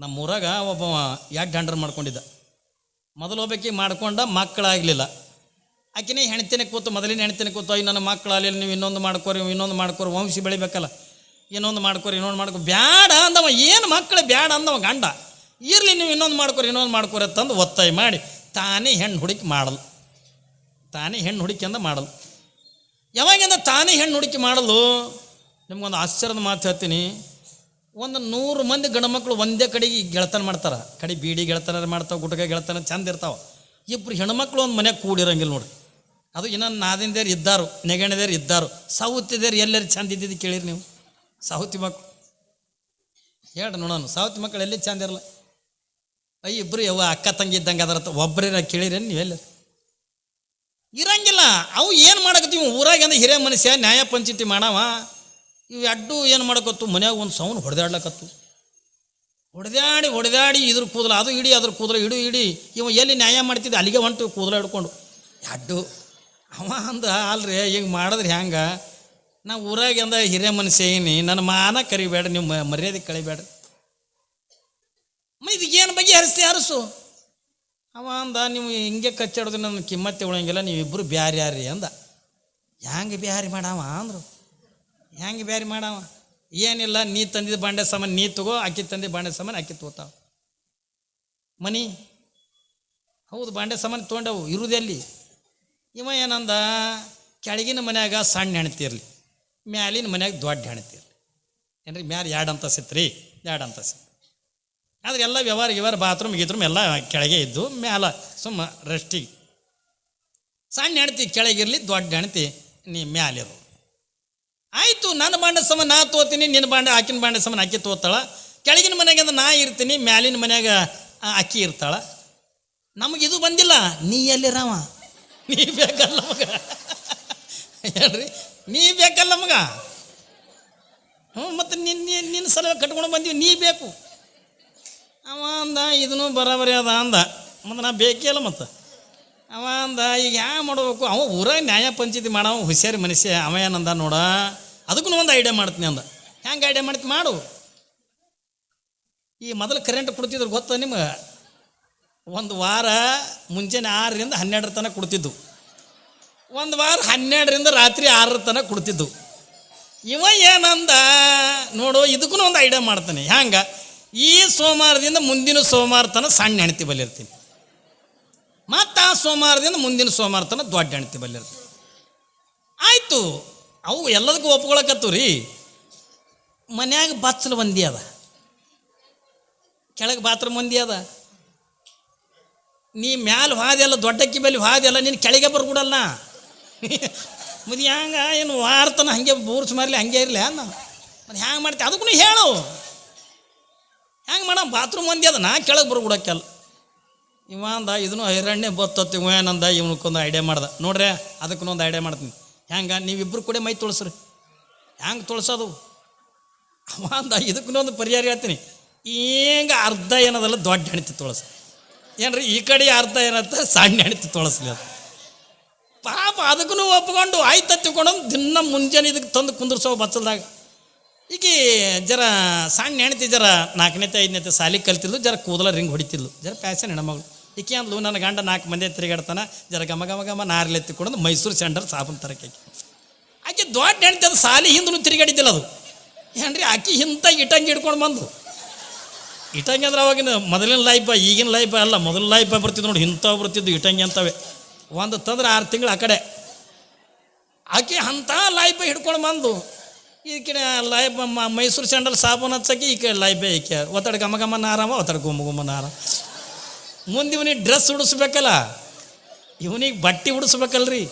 ನಮ್ಮ ಊರಾಗ ಒಬ್ಬ ಯಾಕೆ ಹಂಡ್ರ್ ಮಾಡ್ಕೊಂಡಿದ್ದ? ಮೊದಲು ಒಬ್ಬಾಕಿ ಮಾಡ್ಕೊಂಡ ಮಕ್ಕಳಾಗಲಿಲ್ಲ. ಆಕಿನೇ ಹೆಣ್ತಿನ ಕೂತು, ಮೊದಲಿನ ಹೆಣ್ತಿನ ಕೂತು, ಅಯ್ಯ, ನನ್ನ ಮಕ್ಕಳಾಗಲಿಲ್ಲ ನೀವು ಇನ್ನೊಂದು ಮಾಡ್ಕೋರಿ ಇನ್ನೊಂದು ಮಾಡ್ಕೋರಿ, ವಂಶ ಬೆಳಿಬೇಕಲ್ಲ. ಇನ್ನೊಂದು ಮಾಡ್ಕೋರಿ, ಇನ್ನೊಂದು ಮಾಡ್ಕೊ ಬ್ಯಾಡ ಅಂದವ, ಏನು ಮಕ್ಕಳು ಬ್ಯಾಡ ಅಂದವ ಗಂಡ. ಇರಲಿ, ನೀವು ಇನ್ನೊಂದು ಮಾಡ್ಕೋರಿ ಇನ್ನೊಂದು ಮಾಡ್ಕೋರಿ ಅಂತಂದು ಒತ್ತಾಯ ಮಾಡಿ ತಾನೇ ಹೆಣ್ಣು ಹುಡುಕಿ ಮಾಡಲು. ತಾನೇ ಹೆಣ್ಣು ಹುಡುಕಿ ಅಂದ ಮಾಡಲು. ಯಾವಾಗಿಂದ ತಾನೇ ಹೆಣ್ಣು ಹುಡುಕಿ ಮಾಡಲು? ನಿಮ್ಗೊಂದು ಆಶ್ಚರ್ಯದ ಮಾತು ಹೇಳ್ತೀನಿ. ಒಂದು ನೂರು ಮಂದಿ ಗಂಡು ಒಂದೇ ಕಡೆಗೆ ಗೆಳತನ ಮಾಡ್ತಾರೆ. ಕಡೆ ಬೀಡಿ ಗೆಳತನ ಮಾಡ್ತಾವೆ, ಗುಟ್ಕ ಗೆಳತನ ಚಂದ ಇರ್ತಾವೆ. ಇಬ್ಬರು ಹೆಣ್ಮಕ್ಳು ಒಂದು ಮನೆಗೆ ಕೂಡಿರಂಗಿಲ್ಲ ನೋಡಿ ಅದು ಇನ್ನೊಂದು ನಾದಿಂದೇರು ಇದ್ದಾರು ನೆಗಣದೇರು ಇದ್ದಾರು ಸೌತಿದೇರು ಎಲ್ಲರು ಚಂದ ಇದ್ದಿದ್ದು ಕೇಳಿರಿ ನೀವು. ಸಾಹುತಿ ಮಕ್ಕಳು ಹೇಳ್ರಿ ನೋಡೋಣ ಸಾಹುತಿ ಮಕ್ಕಳು ಎಲ್ಲಿ ಚಂದ ಇರಲ್ಲ ಅಯ್ಯ ಇಬ್ಬರು ಯಾವ ಅಕ್ಕ ತಂಗಿ ಇದ್ದಂಗೆ ಅದರ ಒಬ್ಬರೇ ಕೇಳಿರೇನು ನೀವೆಲ್ಲ ಇರಂಗಿಲ್ಲ, ಅವು ಏನು ಮಾಡಕತ್ತೀವಿ? ಊರಾಗ ಅಂದ್ರೆ ಹಿರಿಯ ಮನುಷ್ಯ ನ್ಯಾಯ ಪಂಚಾಯತಿ ಮಾಡವ. ಇವು ಅಡ್ಡು ಏನು ಮಾಡಕತ್ತು? ಮನ್ಯಾಗ ಒಂದು ಸೌನ್ ಹೊಡೆದಾಡ್ಲಕತ್ತು. ಹೊಡೆದಾಡಿ ಹೊಡೆದಾಡಿ ಇದ್ರ ಕೂದಲ, ಅದು ಇಡಿ ಅದ್ರ ಕೂದಲ, ಇಡು, ಇಡಿ. ಇವ ಎಲ್ಲಿ ನ್ಯಾಯ ಮಾಡ್ತಿದ್ದೆ ಅಲ್ಲಿಗೆ ಹೊಂಟು ಕೂದಲ ಹಿಡ್ಕೊಂಡು. ಅಡ್ಡು ಅವ ಅಂದ, ಅಲ್ರಿ, ಈಗ ಮಾಡಿದ್ರೆ ಹ್ಯಾಂಗ ನಾ ಊರಾಗ ಅಂದ ಹಿರಿಯ ಮನಸ್ಸೇನಿ ನನ್ನ ಮಾನ ಕರಿಬೇಡ ನೀವು ಮರ್ಯಾದೆ ಕಳಿಬೇಡ. ಮ ಏನು ಬಗ್ಗೆ ಹರಿಸ್ತಿ ಹರಿಸು ಅವ ಅಂದ, ನೀವು ಹಿಂಗೆ ಕಚ್ಚಾಡೋದು ನನ್ನ ಕಿಮ್ಮತ್ತೆ ಉಳಂಗಿಲ್ಲ ನೀವಿಬ್ಬರು ಬ್ಯಾರೆ ಯಾರ್ರಿ ಅಂದ ಹ್ಯಾಂಗೆ ಬ್ಯಾರಿ ಮಾಡವ ಅಂದರು. ಹ್ಯಾಂಗೆ ಬ್ಯಾರಿ ಮಾಡವ? ಏನಿಲ್ಲ, ನೀ ತಂದಿದ್ದ ಬಾಂಡೆ ಸಾಮಾನು ನೀ ತಗೋ ಅಕ್ಕಿ ತಂದಿದ್ದ ಬಾಂಡೆ ಸಾಮಾನು ಅಕ್ಕಿ ತಗೋತಾವ. ಮನಿ, ಹೌದು, ಬಾಂಡೆ ಸಾಮಾನು ತೊಗೊಂಡವು ಇರುದೆಲ್ಲಿ ಇವ ಏನಂದ, ಕೆಳಗಿನ ಮನ್ಯಾಗ ಸಣ್ಣ ಹೆಣ್ತಿರ್ಲಿ ಮ್ಯಾಲಿನ ಮನ್ಯಾಗ ದೊಡ್ಡ ಹೆಣ್ತಿರ್ಲಿ ಏನ್ರಿ, ಮ್ಯಾಲ ಎರಡು ಅಂತ ಸಿತ್ರಿ ಎರಡು ಅಂತಸ್ತು ಆದ್ರೆ ಎಲ್ಲ ವ್ಯವಹಾರ ವ್ಯವಹಾರ ಬಾತ್ರೂಮ್ ಗೀತ್ರೂಮ್ ಎಲ್ಲ ಕೆಳಗೆ ಇದ್ದು, ಮ್ಯಾಲ ಸುಮ್ಮ ರೆಸ್ಟಿಗೆ ಸಣ್ಣ ಹೆಣ್ತಿ ಕೆಳಗಿರ್ಲಿ, ದೊಡ್ಡ ಹೆಣ್ತಿ, ನೀ ಮ್ಯಾಲಿರು. ಆಯಿತು, ನನ್ನ ಬಾಂಡ ಸಮ ನಾ ತೋತೀನಿ, ನಿನ್ನ ಬಾಂಡ, ಆಕಿನ ಬಾಂಡ ಸಮ ಅಕ್ಕಿ ತೋತಾಳ. ಕೆಳಗಿನ ಮನೆಗೆ ಅಂದ್ರೆ ನಾ ಇರ್ತೀನಿ, ಮ್ಯಾಲಿನ ಮನೆಯಾಗ ಅಕ್ಕಿ ಇರ್ತಾಳ. ನಮಗಿದು ಬಂದಿಲ್ಲ, ನೀ ಎಲ್ಲಿ ರಾಮ ನೀ ಬೇಕಲ್ಲ ಮಗ. ಹೇಳ್ರಿ, ನೀ ಬೇಕಲ್ಲ ಮಗ. ಹ್ಞೂ, ಮತ್ತು ನಿನ್ನ ನಿನ್ನ ಸಲ ಕಟ್ಕೊಂಡು ಬಂದೀವಿ, ನೀ ಬೇಕು. ಅವ ಅಂದ, ಇದನ್ನು ಬರಾಬರಿ ಅದ ಅಂದ. ಮತ್ತು ನಾ ಬೇಕೇ ಅಲ್ಲ ಮತ್ತು. ಅವ ಅಂದ, ಈಗ ಯಾ ಮಾಡಬೇಕು? ಅವ ಊರ ನ್ಯಾಯ ಪಂಚಾಯತಿ ಮಾಡವ ಹುಷಾರಿ ಮನುಷ್ಯ ಅವ ಏನಂದ ನೋಡ ಅದಕ್ಕೂ ಒಂದು ಐಡಿಯಾ ಮಾಡ್ತೀನಿ ಅಂದ. ಹೆಂಗೆ ಐಡಿಯಾ ಮಾಡ್ತಿ ಮಾಡು. ಈ ಮೊದಲು ಕರೆಂಟ್ ಕೊಡ್ತಿದ್ರು ಗೊತ್ತಾ ನಿಮ್ಗೆ? ಒಂದು ವಾರ ಮುಂಜಾನೆ ಆರರಿಂದ ಹನ್ನೆರಡರ ತನಕ ಕೊಡ್ತಿದ್ದು ಒಂದು ವಾರ ಹನ್ನೆರಡರಿಂದ ರಾತ್ರಿ ಆರರ ತನಕ ಕೊಡ್ತಿದ್ದು ಇವ ಏನಂದ, ನೋಡು ಇದಕ್ಕೂ ಒಂದು ಐಡಿಯಾ ಮಾಡ್ತಾನೆ. ಹ್ಯಾಂಗ? ಈ ಸೋಮವಾರದಿಂದ ಮುಂದಿನ ಸೋಮವಾರ ತನಕ ಸಣ್ಣ ಹೆಣ್ತಿ ಬಲ್ಲಿರ್ತೀನಿ ಮತ್ತು ಆ ಸೋಮವಾರದಿಂದ ಮುಂದಿನ ಸೋಮವಾರ ತನಕ ದೊಡ್ಡ ಹೆಣ್ತಿ ಬಲ್ಲಿರ್ತದೆ ಆಯಿತು, ಅವು ಎಲ್ಲದಕ್ಕೂ ಒಪ್ಕೊಳಕತ್ತು ರೀ ಮನ್ಯಾಗ ಬಚ್ಚಲು ಒಂದಿ ಅದ. ಕೆಳಗೆ ಬಾತ್ರೂಮ್ ಒಂದಿ ಅದ. ನೀ ಮ್ಯಾಲೆ ಹಾದೆಲ್ಲ, ದೊಡ್ಡಕ್ಕಿ ಬಲ್ಲಿ ಹಾದೆಲ್ಲ, ನೀನು ಕೆಳಗೆ ಬರ್ಬಿಡಲ್ಲ ಮುದಿ ಹ್ಯಾಂಗ ಏನು ವಾರ್ತನ ಹಂಗೆ ಬೂರ್ಸ್ ಮಾರಲಿ, ಹಂಗೆ ಇರಲಿ ಅನ್ನ. ಮತ್ತೆ ಹ್ಯಾಂಗ ಮಾಡ್ತೀವಿ ಅದಕ್ಕೂ ಹೇಳು. ಹೆಂಗೆ ಮಾಡ, ಬಾತ್ರೂಮ್ ಒಂದಿ ಅದ, ನಾ ಕೆಳಗೆ ಬರ್ಬಿಡಕ್ಕೆಲ್ಲ ಇವ ಅಂದ ಇದನ್ನು ಹೈರಾಣ್ಯ ಬತ್ತತ್ತು ಇವ ಏನಂದ ಇವನಕ್ಕೊಂದು ಐಡಿಯಾ ಮಾಡ್ದ. ನೋಡ್ರಿ ಅದಕ್ಕೊಂದು ಐಡಿಯಾ ಮಾಡ್ತೀನಿ. ಹೆಂಗೆ? ನೀವಿಬ್ಬರು ಕೂಡ ಮೈ ತೊಳಸ್ರಿ. ಹೆಂಗೆ ತೊಳಸೋದು? ಅವ ಅಂದ ಪರಿಹಾರ ಹೇಳ್ತೀನಿ. ಈಗ ಅರ್ಧ ಏನದಲ್ಲ ದೊಡ್ಡ ಹೆಣ್ತಿ ತೊಳಸ. ಏನ್ರಿ, ಈ ಕಡೆ ಅರ್ಧ ಏನತ್ತ, ಸಣ್ಣ ಹೆಣ್ತಿ ತೊಳಸ್ಲಿ ಅದು. ಪಾಪ ಅದಕ್ಕೂ ಒಪ್ಕೊಂಡು ಆಯ್ತು ತಿಳ್ಕೊಂಡು ದಿನ ಮುಂಜಾನೆ ಇದಕ್ಕೆ ತಂದು ಕುಂದ್ರಸೋ ಬಚ್ಚಲ್ದಾಗ ಈಗ ಜರ ಸಣ್ಣ ಹೆಣ್ತಿ ಜರ ನಾಲ್ಕನೇತೆ ಐದನೇತೆ ಸಾಲಿ ಕಲ್ತಿದ್ಲು, ಜರ ಕೂದಲ ರಿಂಗ್ ಹೊಡಿತಿದ್ಲು. ಜರ ಪ್ಯಾಶನ್ ಹೆಣ್ಮಗಳು. ಈಕೆ ಅಂದ್ಲು ನನ್ನ ಗಂಡ ನಾಲ್ಕು ಮಂದಿ ತಿರುಗಾಡ್ತಾನೆ. ಜರ ಗಮ ಗಮ ಗಮ ನಾರ್ಲೆ ಎತ್ತಿಕೊಂಡು ಮೈಸೂರು ಸೆಂಟರ್ ಸಾಬನ್ ತರಕ್ಕೆ ಆಕೆ. ದೊಡ್ಡ ಹೆಣ್ತಿ ಅದು, ಸಾಲಿ ಹಿಂದೂ ತಿರುಗಾಡಿದ್ದಿಲ್ಲ ಅದು. ಏನ್ರಿ, ಆಕೆ ಇಂಥ ಇಟಂಗಿ ಹಿಡ್ಕೊಂಡು ಬಂದು ಇಟಂಗಿ ಅಂದ್ರೆ ಅವಾಗಿನ ಮೊದಲಿನ ಲೈಫ ಈಗಿನ ಲೈಫ ಅಲ್ಲ, ಮೊದಲ ಲೈಫ ಬರ್ತಿದ್ದು ನೋಡಿ, ಇಂಥವು ಬರ್ತಿದ್ದು ಇಟಂಗಿ ಅಂತವೆ. ಒಂದು ತಂದ್ರೆ ಆರು ತಿಂಗಳು ಆ ಕಡೆ. ಆಕೆ ಅಂಥ ಲೈಫ ಹಿಡ್ಕೊಂಡು ಬಂದು ಈ ಕಡೆ ಲೈಫ್ ಮೈಸೂರು ಸ್ಯಾಂಡಲ್ ಸಾಬೂನು ಹಚ್ಚಕ್ಕೆ ಈ ಕಡೆ ಲೈಫೇ ಈಕೆ. ಒತ್ತಡ ಗಮ ಗಮನ ಆರಾಮ ಒತ್ತಡ ಗುಮ್ಮ ಗುಮ್ಮನ ನಾರ ಮುಂದೆ ಇವನಿಗೆ ಡ್ರೆಸ್ ಉಡಿಸ್ಬೇಕಲ್ಲ, ಇವನಿಗೆ ಬಟ್ಟೆ ಉಡಿಸ್ಬೇಕಲ್ರಿ.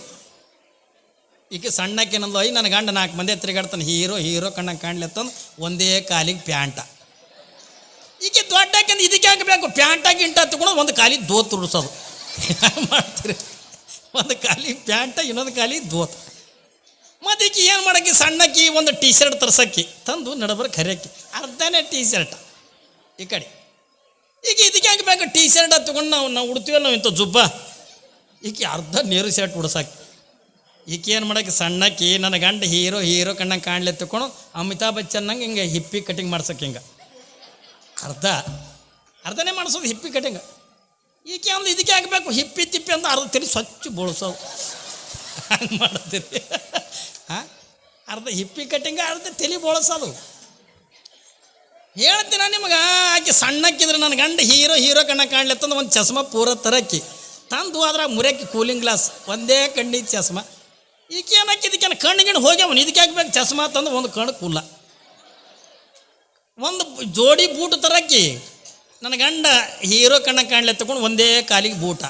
ಈಕೆ ಸಣ್ಣಕ್ಕೇನಂದು ಐ ನನ್ನ ಗಂಡ ನಾಲ್ಕು ಮಂದಿ ತಿರುಗಾಡ್ತಾನೆ, ಹೀರೋ ಹೀರೋ, ಕಣ್ಣಂಗೆ ಕಾಣ್ಲತ್ತಂದು ಒಂದೇ ಕಾಲಿಗೆ ಪ್ಯಾಂಟ. ಈಕೆ ದೊಡ್ಡಕ್ಕೆ ಇದಕ್ಕೆ ಹಾಕಬೇಕು ಪ್ಯಾಂಟ ಗಿಂಟ ತಗೊಂಡು ಒಂದು ಕಾಲಿಗೆ ದೋತ್ ಉಡಿಸೋದು. ಮಾಡ್ತೀರಿ? ಒಂದು ಕಾಲಿಗೆ ಪ್ಯಾಂಟ, ಇನ್ನೊಂದು ಕಾಲಿಗೆ ದೋತ್. ಮತ್ತು ಈಕಿ ಏನು ಮಾಡೋಕ್ಕೆ? ಸಣ್ಣಕ್ಕಿ, ಒಂದು ಟೀ ಶರ್ಟ್ ತರ್ಸಕ್ಕಿ, ತಂದು ನಡಬರ್ ಕರೆಯಕ್ಕೆ. ಅರ್ಧನೇ ಟೀ ಶರ್ಟ್ ಈ ಕಡೆ. ಈಗ ಇದಕ್ಕೆ ಬೇಕು? ಟೀ ಶರ್ಟ್ ತಗೊಂಡು ನಾವು ನಾವು ಉಡ್ತೀವಲ್ಲ ನಾವು ಇಂಥ ಜುಬ್ಬ? ಈಕೆ ಅರ್ಧ ನೀರು ಶರ್ಟ್ ಉಡ್ಸಾಕಿ. ಈಕೆ ಏನು ಮಾಡಕ್ಕೆ ಸಣ್ಣಕ್ಕೆ, ನನ್ನ ಗಂಡ ಹೀರೋ ಹೀರೋ ಕಣ್ಣಂಗೆ ಕಾಣ್ಲೆ ತಕೊಂಡು ಅಮಿತಾಬ್ ಬಚ್ಚನ್ನಂಗೆ ಹಿಂಗೆ ಹಿಪ್ಪಿ ಕಟಿಂಗ್ ಮಾಡ್ಸಕ್ಕೆ ಹಿಂಗೆ. ಅರ್ಧ. ಅರ್ಧನೇ ಮಾಡಿಸೋದು ಹಿಪ್ಪಿ ಕಟಿಂಗ್ ಈಕೆ ಅಂದ್ರೆ ಇದಕ್ಕೆ ಆಗಬೇಕು ಹಿಪ್ಪಿ ತಿಪ್ಪಿ ಅಂತ ಅರ್ಧ ತಲೆ ಸ್ವಚ್ಛ ಬೋಳ್ಸೋದು ಹಂಗೆ ಮಾಡ್ತೀರಿ ಹಾಂ? ಅರ್ಧ ಹಿಪ್ಪಿ ಕಟಿಂಗ್ ಅರ್ಧ ತಲೆ ಬೋಳ್ಸೋದು. ಹೇಳ್ತೀನ ನಿಮ್ಗೆ. ಆಕೆ ಸಣ್ಣಕ್ಕಿದ್ರೆ ನನ್ನ ಗಂಡ ಹೀರೋ ಹೀರೋ ಕಣ್ಣ ಕಾಣ್ಲತ್ತಂದ್ರೆ ಒಂದು ಚಸ್ಮ ಪೂರ ತರಕ್ಕಿ ತಂದು ಅದ್ರಾಗ ಮುರಕ್ಕಿ ಕೂಲಿಂಗ್ ಗ್ಲಾಸ್ ಒಂದೇ ಕಣ್ಣಿ ಚಸ್ಮ. ಈಕೆ ಏನಕ್ಕೆ ಇದಕ್ಕೆ ಗಿಣ್ಣು ಹೋಗ್ಯಾವನು ಇದಕ್ಕೆ ಹಾಕ್ಬೇಕು, ಚಸ್ಮ ತಂದು ಒಂದು ಕಣ್ಣು ಕೂಲ ಒಂದು ಜೋಡಿ ಬೂಟು ತರಕ್ಕಿ ನನ್ನ ಗಂಡ ಹೀರೋ ಕಣ್ಣ ಕಾಣ್ಲೆ ತಗೊಂಡು ಒಂದೇ ಕಾಲಿಗೆ ಬೂಟ.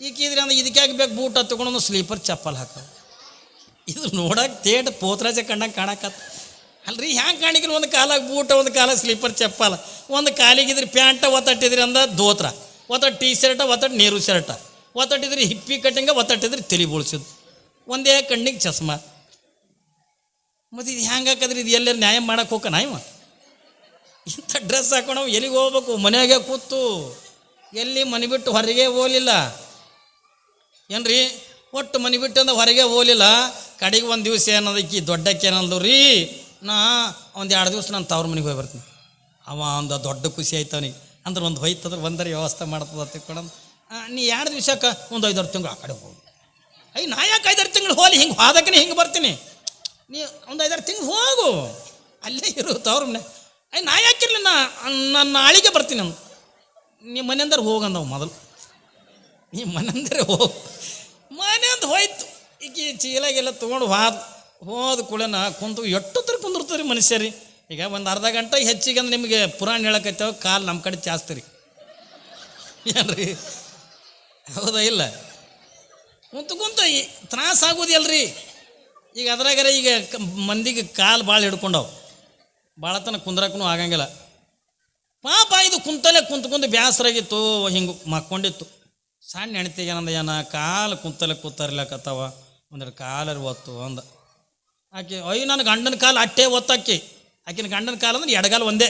ಈಕೆ ಇದ್ರೆ ಅಂದ್ರೆ ಇದಕ್ಕೆ ಹಾಕ್ಬೇಕು, ಬೂಟ ತಗೊಂಡು ಒಂದು ಸ್ಲೀಪರ್ ಚಪ್ಪಲ್ ಹಾಕ. ಇದು ನೋಡಕ್ಕೆ ತೇಟ್ ಪೋತ್ರಾಜ ಕಣ್ಣಾಗ ಕಾಣಕತ್ತ. ಅಲ್ರಿ, ಹ್ಯಾಂಗೆ ಕಾಣಿಕಿಲ್ಲ ಒಂದು ಕಾಲಾಗ ಬೂಟ, ಒಂದು ಕಾಲಾಗ ಸ್ಲೀಪರ್ ಚಪ್ಪಲ? ಒಂದು ಕಾಲಿಗಿದ್ರೆ ಪ್ಯಾಂಟ ಒತ್ತಟ್ಟಿದ್ರಿ ಅಂದ ದೋತ್ರ. ಒತ್ತಟ್ಟು ಟೀ ಶರ್ಟ ಒತ್ತಟ್ಟು ನೀರು ಶರ್ಟ. ಒತ್ತಟ್ಟಿದ್ರಿ ಹಿಪ್ಪಿ ಕಟ್ಟಿಂಗ, ಒತ್ತಟ್ಟಿದ್ರಿ ತಲೆ ಬೋಳ್ಸೋದು. ಒಂದೇ ಕಣ್ಣಿಗೆ ಚಸ್ಮ. ಮತ್ತು ಇದು ಹ್ಯಾಂಗೆ ಹಾಕದ್ರಿ? ಇದು ಎಲ್ಲರೂ ನ್ಯಾಯ ಮಾಡೋಕೆ ಹೋಗೋಣ ಇವ? ಇಂಥ ಡ್ರೆಸ್ ಹಾಕೊಂಡು ನಾವು ಎಲ್ಲಿಗೆ ಹೋಗ್ಬೇಕು? ಮನೆಯಾಗೆ ಕೂತು. ಎಲ್ಲಿ ಮನೆ ಬಿಟ್ಟು ಹೊರಗೆ ಹೋಗಲಿಲ್ಲ? ಏನ್ರಿ, ಒಟ್ಟು ಮನೆ ಬಿಟ್ಟು ಅಂದ್ರೆ ಹೊರಗೆ ಹೋಗಲಿಲ್ಲ? ಕಡೆಗೆ ಒಂದು ದಿವಸ ಏನದಕ್ಕೆ ದೊಡ್ಡಕ್ಕೆ ಏನಲ್ದು ರೀ ನಾ ಒಂದು ಎರಡು ದಿವಸ ನಾನು ತವ್ರ ಮನೆಗೆ ಹೋಗಿ ಬರ್ತೀನಿ. ಅವ ಒಂದು ದೊಡ್ಡ ಖುಷಿ ಆಯ್ತು ಅವನಿಗೆ ಅಂದ್ರೆ ಒಂದು ಹೋಯ್ತಂದ್ರೆ ಒಂದರ ವ್ಯವಸ್ಥೆ ಮಾಡ್ತದ ತಿಳ್ಕೊಂಡು ನೀ ಎರಡು ದಿವಸಕ್ಕೆ ಒಂದು ಐದಾರು ತಿಂಗಳು ಆ ಕಡೆ ಹೋಗಿ. ಅಯ್ಯ ನಾ ಯಾಕೆ ಐದಾರು ತಿಂಗಳು ಹೋಲಿ? ಹಿಂಗೆ ಹೋದಕ್ಕೆ ಹಿಂಗೆ ಬರ್ತೀನಿ. ನೀ ಒಂದು ಐದಾರು ತಿಂಗಳು ಹೋಗು. ಅಲ್ಲೇ ಇರು ತವ್ರ ಮನೆ. ಅಯ್ಯ ನಾ ಯಾಕಿರಲಿ ನಾ, ನಾನು ನಾಳಿಗೆ ಬರ್ತೀನಿ ನಾನು. ನಿಮ್ಮ ಮನೆಯಂದ್ರೆ ಹೋಗಂದವು ಮೊದಲು. ನೀ ಮನೆಂದರೆ ಹೋಗು. ಮನೆಯಿಂದ ಹೋಯ್ತು. ಈಗ ಚೀಲಾಗೆಲ್ಲ ತೊಗೊಂಡು ಹೋದ. ಹೋದ ಕುಳನ ಕುಂತು ಎಷ್ಟೊತ್ತರ ಕುಂದಿರ್ತಾರೆ ಮನುಷ್ಯರಿ. ಈಗ ಒಂದು ಅರ್ಧ ಗಂಟೆ ಹೆಚ್ಚಿಗೆ ಅಂದ್ರೆ ನಿಮಗೆ ಪುರಾಣ ಹೇಳಕತ್ತೇವೆ ಕಾಲು ನಮ್ಮ ಕಡೆ ಜಾಸ್ತಿ ರೀ ಏನ್ರಿ? ಹೌದಾ ಇಲ್ಲ? ಕುಂತು ಕುಂತು ತ್ರಾಸ ಆಗೋದಿಲ್ರಿ. ಈಗ ಅದ್ರಾಗರೆ ಈಗ ಮಂದಿಗೆ ಕಾಲು ಭಾಳ ಹಿಡ್ಕೊಂಡವು. ಭಾಳ ತನಕ ಕುಂದ್ರಕ್ಕೂ ಆಗಂಗಿಲ್ಲ. ಪಾಪ ಇದು ಕುಂತಲೇ ಕುಂತು ಕುಂತು ಬೇಸರಾಗಿತ್ತು ಹಿಂಗೆ ಮಕ್ಕೊಂಡಿತ್ತು. ಸಣ್ಣ ಹೆಣ್ತಿಗೆ ಏನಂದ ಏನ, ಕಾಲು ಕುಂತಲ್ಲೇ ಕೂತರ್ಲಕತ್ತವ. ಒಂದೆರಡು ಕಾಲರ್ ಒತ್ತು ಅಂದ. ಆಕೆ, ಅಯ್ಯೋ, ನನ್ನ ಗಂಡನ ಕಾಲು ಅಟ್ಟೆ ಒತ್ತಾಕಿ ಆಕಿನ ಗಂಡನ ಕಾಲು ಅಂದ್ರೆ ಎಡಗಾಲ ಒಂದೇ.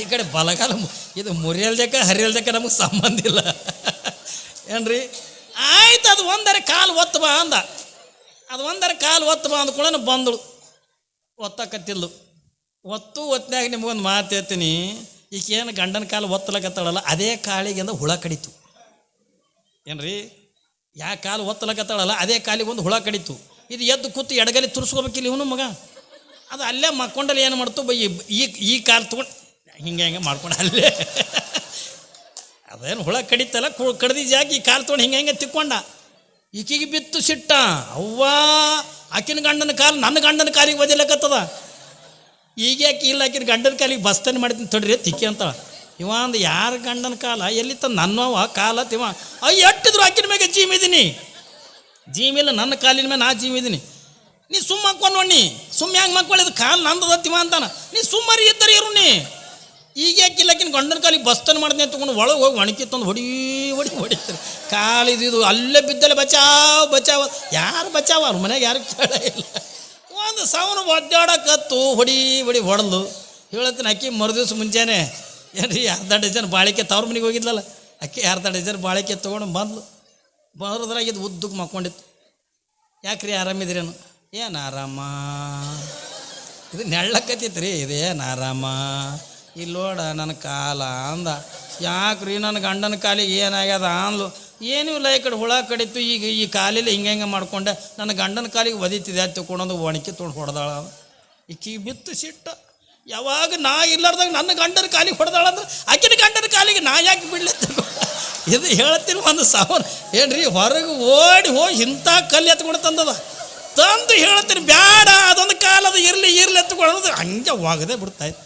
ಈ ಕಡೆ ಬಲಗಾಲ ಇದು ಮುರಿಯಲ್ದಕ್ಕೆ ಹರಿಯಲ್ದಕ್ಕೆ ನಮಗೆ ಸಂಬಂಧ ಇಲ್ಲ. ಏನ್ರಿ? ಆಯ್ತು, ಅದು ಒಂದರೆ ಕಾಲು ಒತ್ತು ಬಾ ಅಂದ. ಅದು ಒಂದರೆ ಕಾಲು ಒತ್ತು ಬಾ ಅಂದ್ಕೊಳ್ಳೋಣ ಬಂದಳು. ಒತ್ತಕತ್ತಿಲ್ಲು ಒತ್ತು ಒತ್ತಿನಾಗ ನಿಮಗೊಂದು ಮಾತು ಹೇಳ್ತೀನಿ. ಈಕೇನು ಗಂಡನ ಕಾಲು ಒತ್ತಲಕತ್ತಾಳಲ್ಲ, ಅದೇ ಕಾಳಿಗಿಂದ ಹುಳ ಕಡಿತು. ಏನ್ರಿ? ಯಾ ಕಾಲು ಒತ್ತಲಕತ್ತಾಳಲ್ಲ, ಅದೇ ಕಾಲಿಗೆ ಒಂದು ಹುಳ ಕಡಿತು. ಇದು ಎದ್ದು ಕೂತು ಎಡಗಲಿ ತುರ್ಸ್ಕೋಬೇಕಿಲ್ಲ ಇವನು ಮಗ. ಅದು ಅಲ್ಲೇ ಮಕ್ಕೊಂಡಲ್ಲಿ ಏನು ಮಾಡ್ತು? ಬೈ, ಈ ಈ ಕಾರ್ ತೊಗೊಂಡು ಹಿಂಗೆ ಹಿಂಗೆ ಮಾಡ್ಕೊಂಡು ಅಲ್ಲೇ. ಅದೇನು ಹುಳ ಕಡಿತಲ್ಲ, ಕು ಕಡ್ದಿದ್ದು ಯಾಕೆ ಈ ಕಾಲು ತೊಗೊಂಡು ಹಿಂಗೆ ಹಿಂಗೆ ತಿಕ್ಕೊಂಡ. ಈಕಿಗೆ ಬಿತ್ತು ಸಿಟ್ಟ. ಅವ್ವ, ಆಕಿನ ಗಂಡನ ಕಾಲು ನನ್ನ ಗಂಡನ ಕಾಲಿಗೆ ಒದಿಲಕತ್ತದ. ಈಗ ಯಾಕೆ ಇಲ್ಲ, ಆಕಿನ ಗಂಡನ ಕಾಲಿಗೆ ಬಸ್ತಾನೆ ಮಾಡಿದ್ದೀನಿ ತೊಡ್ರಿ ತಿಕ್ಕಿ ಅಂತ ಇವ ಅಂದ ಯಾರ ಗಂಡನ ಕಾಲ? ಎಲ್ಲಿ ತಂದು ನನ್ನವ ಕಾಲ ತಿವ. ಅಯ್ಯ, ಎಟ್ಟಿದ್ರು ಆಕಿನ ಮ್ಯಾಗೆ ಜೀಮಿದ್ದೀನಿ ಜೀಮಿಲ್ಲ ನನ್ನ ಕಾಲಿನ ಮೇಲೆ ನಾ ಜೀಮಿದ್ದೀನಿ ನೀ ಸುಮ್ಮ ಹಾಕೊಂಡು ನೀ. ಸುಮ್ಮ ಹೆಂಗೆ ಮಕ್ಕೊಳ್ಳಿದು ಕಾಲು ನಂದದತ್ತಿವ ಅಂತಾನ. ನೀ ಸುಮ್ಮರಿ ಇದ್ದರೆ ಇರು ನೀ. ಈಗ ಯಾಕೆ ಇಲ್ಲಕಿನ ಗಂಡನ ಕಾಲಿಗೆ ಬಸ್ತನ್ ಮಾಡ್ತೀನಿ ತಗೊಂಡು ಒಳಗೆ ಹೋಗಿ ಒಣಕಿ ತಂದು ಹೊಡಿ ಹೊಡಿ ಹೊಡಿತಾರೆ ಕಾಲು ಇದು ಅಲ್ಲೇ ಬಿದ್ದಲ್ಲೇ ಬಚಾವ್, ಬಚಾವ ಯಾರು ಬಚಾವ? ಅವ್ರ ಮನೆಗೆ ಯಾರು ಕೇಳ ಇಲ್ಲ. ಒಂದು ಸಾವನು ಒದ್ದಾಡಕತ್ತು ಹೊಡಿ ಹೊಡಿ ಹೊಡೆದು. ಹೇಳತ್ತೀನಿ ಅಕ್ಕಿ ಮರುದಿವ್ಸ ಮುಂಜಾನೆ. ರೀ ಅರ್ಧ ಡಜನ್ ಬಾಳಿಕೆ ತವ್ರ ಮನೆಗೆ ಹೋಗಿದ್ಲಲ್ಲ. ಅಕ್ಕಿ ಅರ್ಧ ಡಜನ್ ಬಾಳಿಕೆ ತೊಗೊಂಡು ಬಂದ್ಲು. ಬರೋದ್ರಾಗ ಉದ್ದಕ್ಕೆ ಮಕ್ಕೊಂಡಿತ್ತು. ಯಾಕ್ರಿ ಆರಾಮಿದ್ರೇನು ಏನು ಆರಾಮ? ಇದು ನೆಳ್ಳಕತ್ತಿತ್ತು ರೀ ಇದೇನು ಆರಾಮ? ಇಲ್ಲೋಡ ನನ್ನ ಕಾಲ ಅಂದ. ಯಾಕ್ರಿ ನನ್ನ ಗಂಡನ ಕಾಲಿಗೆ ಏನಾಗ್ಯದ ಅಂದ್ಲು. ಏನೂ ಇಲ್ಲ ಈ ಕಡೆ ಹುಳ ಕಡಿತು, ಈಗ ಈ ಕಾಲಿಲ್ಲ ಹಿಂಗೆ ಹಿಂಗೆ ಮಾಡ್ಕೊಂಡೆ. ನನ್ನ ಗಂಡನ ಕಾಲಿಗೆ ಒದಿತಿದೆ ತಿಳ್ಕೊಂಡೊಂದು ಒಣಕಿ ತೊಗೊಂಡು ಹೊಡೆದಾಳ ಈಕಿ ಬಿತ್ತು ಸಿಟ್ಟ. ಯಾವಾಗ ನಾ ಇಲ್ಲಾರ್ದಾಗ ನನ್ನ ಗಂಡನ ಕಾಲಿಗೆ ಹೊಡೆದಾಳಂದ್ರೆ, ಆಕಿನ ಗಂಡನ ಕಾಲಿಗೆ ನಾ ಯಾಕೆ ಬಿಡ್ಲಿ ಇದು ಹೇಳ್ತೀನಿ ಒಂದು ಸಾವಿರ ಏನ್ರಿ, ಹೊರಗೆ ಓಡಿ ಹೋಗಿ ಇಂಥ ಕಲ್ಲು ಎತ್ಕೊಂಡು ತಂದದ? ತಂದು ಹೇಳ್ತೀನಿ ಬ್ಯಾಡ, ಅದೊಂದು ಕಾಲ ಅದು ಇರಲಿ ಇರಲಿ ಎತ್ಕೊಳ್ಳೋದು ಹಂಗೆ ಒಗದೆ ಬಿಡ್ತಾಯಿತ್ತು